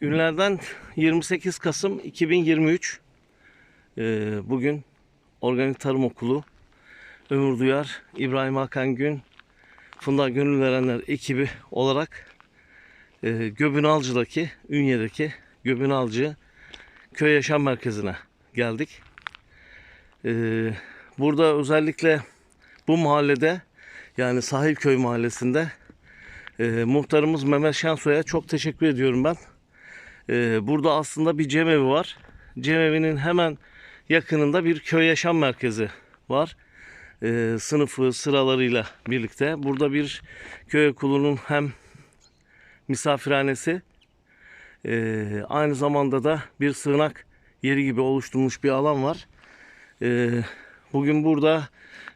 Günlerden 28 Kasım 2023. Ee, bugün Organik Tarım Okulu, Ömür Duyar, İbrahim Hakan Gün, Funda Gönül Verenler ekibi olarak e, Göbünalcı'daki, Ünye'deki Göbünalcı Köy Yaşam Merkezi'ne geldik. Ee, burada özellikle bu mahallede yani Sahilköy Mahallesi'nde e, muhtarımız Mehmet Şensoy'a çok teşekkür ediyorum ben. Ee, burada aslında bir cemevi var. Cemevinin hemen yakınında bir köy yaşam merkezi var. Ee, sınıfı sıralarıyla birlikte. Burada bir köy okulunun hem misafirhanesi e, aynı zamanda da bir sığınak yeri gibi oluşturulmuş bir alan var. Ee, bugün burada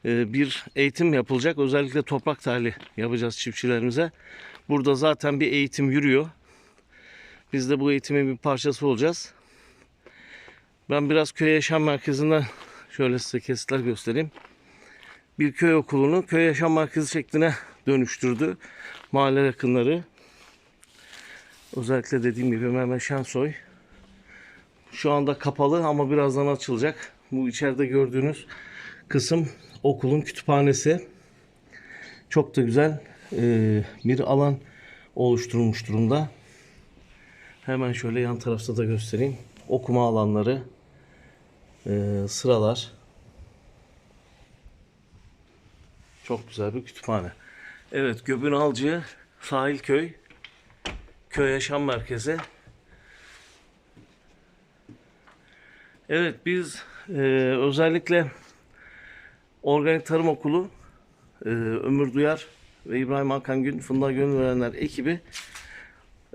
e, bir eğitim yapılacak. Özellikle toprak tahli yapacağız çiftçilerimize. Burada zaten bir eğitim yürüyor. Biz de bu eğitimin bir parçası olacağız. Ben biraz köy yaşam merkezinden şöyle size kesitler göstereyim. Bir köy okulunu köy yaşam merkezi şekline dönüştürdü. Mahalle yakınları. Özellikle dediğim gibi Mehmet Şensoy. Şu anda kapalı ama birazdan açılacak. Bu içeride gördüğünüz kısım okulun kütüphanesi. Çok da güzel bir alan oluşturulmuş durumda. Hemen şöyle yan tarafta da göstereyim. Okuma alanları, e, sıralar. Çok güzel bir kütüphane. Evet, Göbünalcı Sahilköy Köy Yaşam Merkezi. Evet, biz e, özellikle Organik Tarım Okulu, e, Ömür Duyar ve İbrahim Hakan Gün, Funda Gönül Verenler ekibi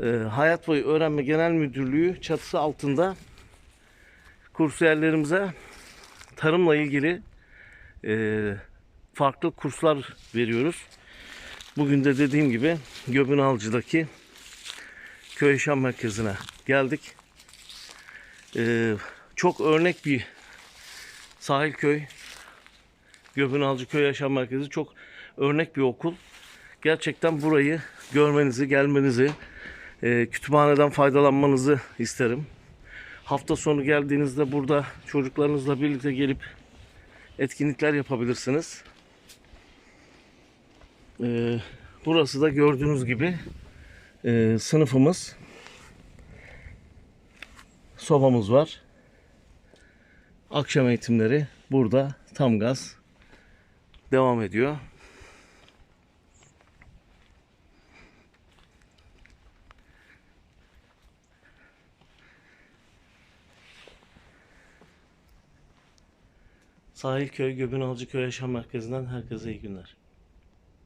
e, Hayat Boyu Öğrenme Genel Müdürlüğü çatısı altında kursiyerlerimize tarımla ilgili e, farklı kurslar veriyoruz. Bugün de dediğim gibi Göbünalcı'daki köy yaşam merkezine geldik. E, çok örnek bir sahil köy. Göbünalcı Köy Yaşam Merkezi çok örnek bir okul. Gerçekten burayı görmenizi, gelmenizi, e, kütüphaneden faydalanmanızı isterim. Hafta sonu geldiğinizde burada çocuklarınızla birlikte gelip etkinlikler yapabilirsiniz. E, burası da gördüğünüz gibi e, sınıfımız. Sobamız var. Akşam eğitimleri burada tam gaz devam ediyor. Sahilköy Göbünalcı Köy Yaşam Merkezi'nden herkese iyi günler.